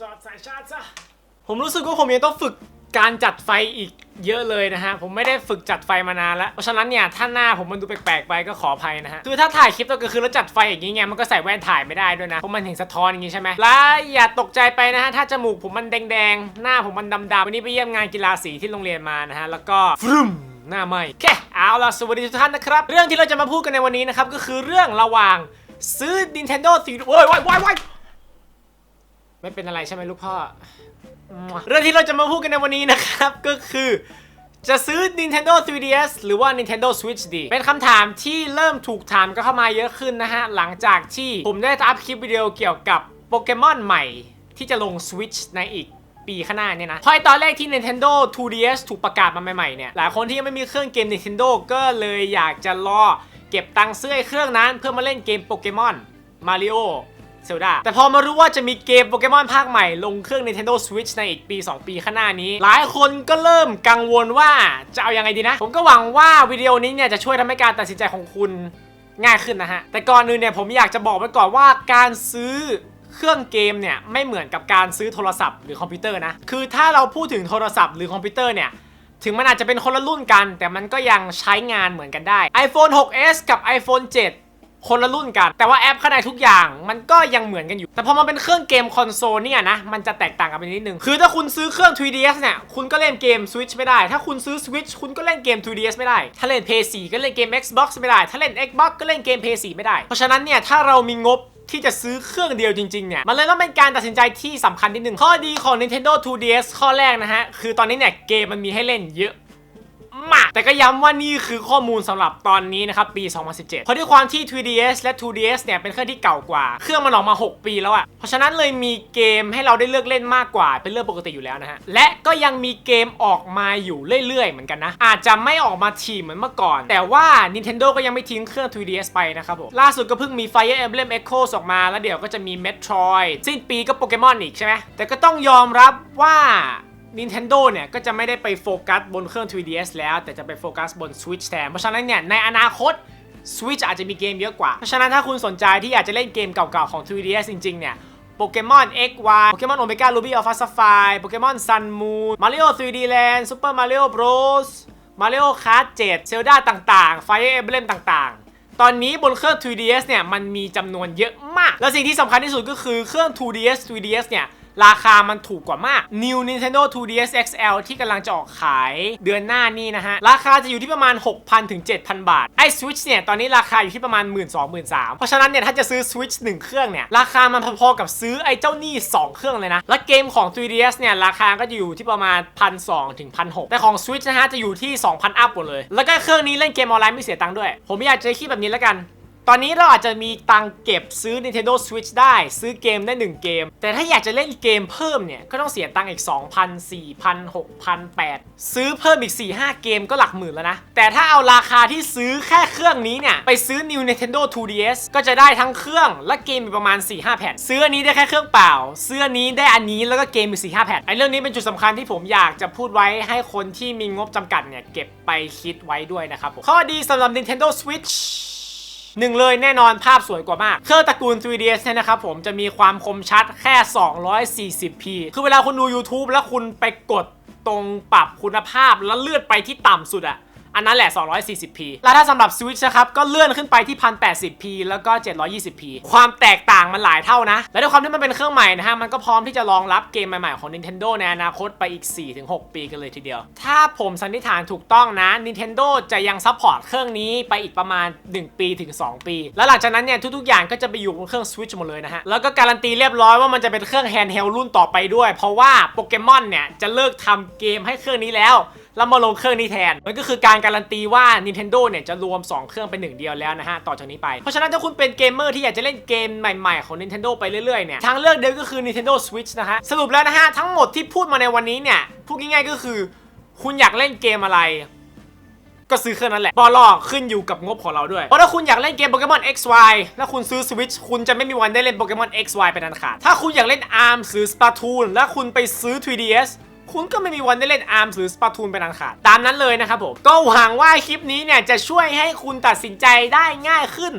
จอดสายชาร์จจ้ะผมรู้สึกว่าผมยังต้องฝึกการจัดไฟอีกเยอะเลยนะฮะ ผมไม่ได้ฝึกจัดไฟมานานแล้ว เพราะฉะนั้นเนี่ย ถ้าหน้าผมมันดูแปลกๆไปก็ขออภัยนะฮะ คือถ้าถ่ายคลิปตอนกลางคืนแล้วจัดไฟอย่างงี้ไงมันก็ใส่แว่นถ่ายไม่ได้ด้วยนะ เพราะมันเห็นสะท้อนอย่างงี้ใช่ไหมแล้วอย่าตกใจไปนะฮะ ถ้าจมูกผมมันแดงๆ หน้าผมมันดำๆ วันนี้ไปเยี่ยมงานกีฬาสีที่โรงเรียนมานะฮะ แล้วก็ฟรึมหน้าไหมแค่เอาล่ะสวัสดีทุกท่านนะครับ เรื่องที่เราจะมาพูดกันในวันนี้นะครับก็คือเรื่องระหว่างซื้อ Nintendo 3โอ้ยวายว้ายว้าย ไม่เป็นอะไรใช่ไหมลูกพ่อ เรื่องที่เราจะมาพูดกันในวันนี้นะครับ ก็คือจะซื้อ Nintendo 3DS หรือว่า Nintendo Switch ดี เป็นคำถามที่เริ่มถูกถามกันเข้ามาเยอะขึ้นนะฮะ หลังจากที่ผมได้อัพคลิปวิดีโอเกี่ยวกับโปเกมอนใหม่ที่จะลง Switch ในอีกปีข้างหน้าเนี่ยนะเพราะไอ้ตอนแรกที่ Nintendo 2DS ถูกประกาศมาใหม่ๆเนี่ย หลายคนที่ยังไม่มีเครื่องเกม Nintendo ก็เลยอยากจะรอเก็บตังค์ซื้อไอ้เครื่องนั้นเพื่อมาเล่นเกมโปเกมอนมาริโอ เซลดาแต่พอมารู้ว่าจะมีเกมโปเกมอนภาคใหม่ลงเครื่อง Nintendo Switch ในอีกปี 2 ปีข้างหน้านี้ หลายคนก็เริ่มกังวลว่าจะเอาอยังไงดีนะ ผมก็หวังว่าวิดีโอนี้เนี่ยจะช่วยทำให้การตัดสินใจของคุณง่ายขึ้นนะฮะ แต่ก่อนอื่นเนี่ยผมอยากจะบอกไว้ก่อนว่าการซื้อเครื่องเกมเนี่ยไม่เหมือนกับการซื้อโทรศัพท์หรือคอมพิวเตอร์นะ คือถ้าเราพูดถึงโทรศัพท์หรือคอมพิวเตอร์เนี่ยถึงมันอาจจะเป็นคนละรุ่นกัน แต่มันก็ยังใช้งานเหมือนกันได้ iPhone 6s กับ iPhone 7 คนละรุ่นกัน แต่ว่าแอปข้างในทุกอย่างมันก็ยังเหมือนกันอยู่ แต่พอมาเป็นเครื่องเกมคอนโซลเนี่ยนะ มันจะแตกต่างกันไปนิดนึง คือถ้าคุณซื้อเครื่อง 3DS เนี่ย คุณก็เล่นเกม Switch ไม่ได้ ถ้าคุณซื้อ Switch คุณก็เล่นเกม 3DS ไม่ได้ ถ้าเล่น PS4 ก็เล่นเกม Xbox ไม่ได้ ถ้าเล่น Xbox ก็เล่นเกม PS4 ไม่ได้ เพราะฉะนั้นเนี่ย ถ้าเรามีงบที่จะซื้อเครื่องเดียวจริงๆ เนี่ย มันเลยต้องเป็นการตัดสินใจที่สำคัญนิดนึงข้อดีของ Nintendo 2DS ข้อแรกนะฮะ คือตอนนี้เนี่ยเกมมันมีให้เล่นเยอะ มาก แต่ก็ย้ำว่านี่คือข้อมูลสำหรับตอนนี้นะครับปี 2017 เพราะด้วยความที่ 3DS และ 2DS เนี่ยเป็นเครื่องที่เก่ากว่า เครื่องมันออกมา 6 ปีแล้วอะเพราะฉะนั้นเลยมีเกมให้เราได้เลือกเล่นมากกว่าเป็นเรื่องปกติอยู่แล้วนะฮะ และก็ยังมีเกมออกมาอยู่เรื่อยๆ เหมือนกันนะ อาจจะไม่ออกมาทีเหมือนเมื่อก่อน แต่ว่า Nintendo ก็ยังไม่ทิ้งเครื่อง 3DS ไปนะครับผม ล่าสุดก็เพิ่งมี Fire Emblem Echoes ออกมา แล้วเดี๋ยวก็จะมี Metroid สิ้นปีก็โปเกมอนอีกใช่ไหมแต่ก็ต้องยอมรับว่า Nintendo เนี่ยก็จะไม่ได้ไปโฟกัสบนเครื่อง 3DS แล้ว แต่จะไปโฟกัสบน Switch แทน เพราะฉะนั้นเนี่ยในอนาคต Switch อาจจะมีเกมเยอะกว่า เพราะฉะนั้นถ้าคุณสนใจที่อยากจะเล่นเกมเก่าๆของ 3DS จริงๆ เนี่ยโปเกมอน XY โปเกมอน Omega Ruby Alpha Sapphire โปเกมอน Sun Moon Mario 3D Land Super Mario Bros Mario Kart 7 Zelda ต่างๆ Fire Emblem ต่างๆ ตอนนี้บนเครื่อง 3DS เนี่ยมันมีจำนวนเยอะมาก และสิ่งที่สำคัญที่สุดก็คือเครื่อง 2DS 3DS เนี่ย ราคามันถูกกว่ามาก New Nintendo 2DS XL ที่กำลังจะออกขายเดือนหน้านี้นะฮะ ราคาจะอยู่ที่ประมาณ 6,000ถึง7,000 บาท ไอ้ Switch เนี่ย ตอนนี้ราคาอยู่ที่ประมาณ 1 2 0 0 0 3เพราะฉะนั้นเนี่ย ถ้าจะซื้อ Switch 1 เครื่องเนี่ย ราคามันพอๆกับซื้อไอ้เจ้านี่ 2 เครื่องเลยนะ และเกมของ 3DS เนี่ย ราคาก็จะอยู่ที่ประมาณ 1,200ถึง1,600แต่ของ Switch นะฮะจะอยู่ที่ 2,000 อัพหมดเลย แล้วก็เครื่องนี้เล่นเกมออนไลน์ไม่เสียตังค์ด้วย ผมอยากจะคิดแบบนี้แล้วกัน ตอนนี้เราอาจจะมีตังเก็บซื้อ Nintendo Switch ได้ซื้อเกมได้ 1 เกม แต่ถ้าอยากจะเล่นเกมเพิ่มเนี่ย ก็ต้องเสียตังอีก 2,000 4,000 6,000 8ซื้อเพิ่มอีก 4-5 เกมก็หลักหมื่นแล้วนะ แต่ถ้าเอาราคาที่ซื้อแค่เครื่องนี้เนี่ย ไปซื้อ New Nintendo 2DS ก็จะได้ทั้งเครื่องและเกมอีกประมาณ 4-5 แผ่นซื้ออันนี้ได้แค่เครื่องเปล่า ซื้ออันนี้ได้อันนี้แล้วก็เกมอีก4-5แผ่นไอ้เรื่องนี้เป็นจุดสำคัญที่ผมอยากจะพูดไว้ให้คนที่มีงบจำกัดเนี่ยเก็บไปคิดไว้ด้วยนะครับผมข้อดีสำหรับ Nintendo Switch หนึ่งเลยแน่นอนภาพสวยกว่ามาก เครื่องตระกูล 3DS เนี่ยนะครับผมจะมีความคมชัดแค่ 240p คือเวลาคุณดู YouTube แล้วคุณไปกดตรงปรับคุณภาพแล้วเลื่อนไปที่ต่ำสุดอะ อันนั้นแหละ 240p แล้วถ้าสำหรับ Switch นะครับ ก็เลื่อนขึ้นไปที่ 1080p แล้วก็ 720p ความแตกต่างมันหลายเท่านะ และด้วยความที่มันเป็นเครื่องใหม่นะฮะ มันก็พร้อมที่จะรองรับเกมใหม่ๆ ของ Nintendo ในอนาคตไปอีก 4-6 ปีกันเลยทีเดียว ถ้าผมสันนิษฐานถูกต้องนะ Nintendo จะยังซัพพอร์ตเครื่องนี้ไปอีกประมาณ 1 ปีถึง 2 ปี แล้วหลังจากนั้นเนี่ยทุกๆ อย่างก็จะไปอยู่บนเครื่อง Switch หมดเลยนะฮะ แล้วก็การันตีเรียบร้อยว่ามันจะเป็นเครื่อง handheld รุ่นต่อไปด้วย เพราะว่าโปเกมอนเนี่ยจะเลิกทำเกมให้เครื่องนี้แล้ว แล้วมาลงเครื่องนี้แทน มันก็คือการการันตีว่า Nintendo เนี่ยจะรวม 2 เครื่องเป็นหนึ่งเดียวแล้วนะฮะต่อจากนี้ไป เพราะฉะนั้นถ้าคุณเป็นเกมเมอร์ที่อยากจะเล่นเกมใหม่ๆของ Nintendo ไปเรื่อยๆเนี่ยทางเลือกเดียวก็คือ Nintendo Switch นะฮะสรุปแล้วนะฮะทั้งหมดที่พูดมาในวันนี้เนี่ยพูดง่ายๆก็คือ คุณอยากเล่นเกมอะไรก็ซื้อเครื่องนั้นแหละบอลลอขึ้นอยู่กับงบของเราด้วย เพราะถ้าคุณอยากเล่นเกมโปเกมอน XY แล้วคุณซื้อ Switch คุณจะไม่มีวันได้เล่นโปเกมอน XY เป็นอันขาด ถ้าคุณอยากเล่น ARM หรือ Splatoon แล้วคุณไปซื้อ 3DS คุณก็ไม่มีวันได้เล่นอาร์มหรือสปาทูนเป็นอันขาด ตามนั้นเลยนะครับผม ก็หวังว่าคลิปนี้เนี่ยจะช่วยให้คุณตัดสินใจได้ง่ายขึ้น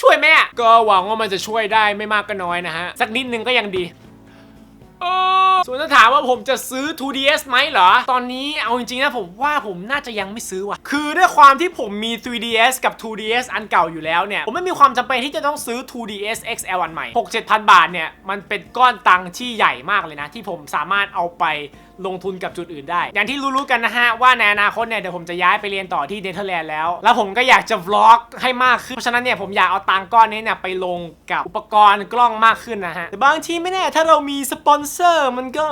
ช่วยไหมก็หวังว่ามันจะช่วยได้ไม่มากก็น้อยนะฮะ สักนิดนึงก็ยังดี ส่วนถ้าถามว่าผมจะซื้อ 2DS ไหมเหรอ ตอนนี้เอาจริงๆนะผมว่าผมน่าจะยังไม่ซื้อว่ะ คือด้วยความที่ผมมี 3DS กับ 2DS อันเก่าอยู่แล้วเนี่ย ผมไม่มีความจำเป็นที่จะต้องซื้อ 2DS XL อันใหม่ 6 7พันบาทเนี่ย มันเป็นก้อนตังค์ที่ใหญ่มากเลยนะ ที่ผมสามารถเอาไปลงทุนกับจุดอื่นได้ อย่างที่รู้ๆกันนะฮะ ว่าในอนาคตเนี่ย เดี๋ยวผมจะย้ายไปเรียนต่อที่เนเธอร์แลนด์แล้ว แล้วผมก็อยากจะวล็อกให้มากขึ้น เพราะฉะนั้นเนี่ยผมอยากเอาตังก้อนนี้เนี่ยไปลงกับอุปกรณ์กล้องมากขึ้นนะฮะแต่บางทีไม่แน่ถ้าเรามีสปอนเซอร์มันก็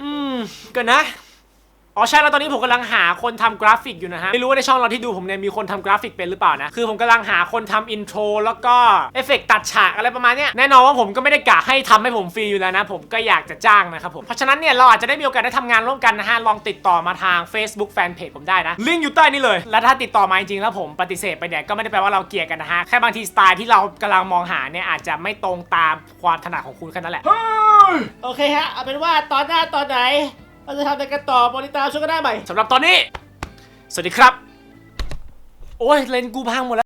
อืมก็นะอ๋อใช่แล้วตอนนี้ผมกำลังหาคนทำกราฟิกอยู่นะฮะ ไม่รู้ว่าในช่องเราที่ดูผมเนี่ยมีคนทำกราฟิกเป็นหรือเปล่านะ คือผมกำลังหาคนทำอินโทรแล้วก็เอฟเฟกต์ตัดฉากอะไรประมาณเนี้ยแน่นอนว่าผมก็ไม่ได้กะให้ทำให้ผมฟรีอยู่แล้วนะ ผมก็อยากจะจ้างนะครับผม เพราะฉะนั้นเนี่ยเราอาจจะได้มีโอกาสได้ทำงานร่วมกันนะฮะ ลองติดต่อมาทาง Facebook Fanpage ผมได้นะ ลิงก์อยู่ใต้นี้เลย และถ้าติดต่อมาจริงๆแล้วผมปฏิเสธไปเนี่ยก็ไม่ได้แปลว่าเราเกลียดกันนะฮะ แค่บางทีสไตล์ที่เรากำลังมองหาเนี่ยอาจจะไม่ตรงตามความถนัดของคุณแค่นั้นแหละ โอเคฮะ เอาเป็นว่าตอนหน้าตอนไหน เราจะทำอะไรกันต่อมอนิตาช่วยกันได้ใหม่สำหรับตอนนี้ สวัสดีครับ โอ้ยเลนส์กูพังหมดแล้ว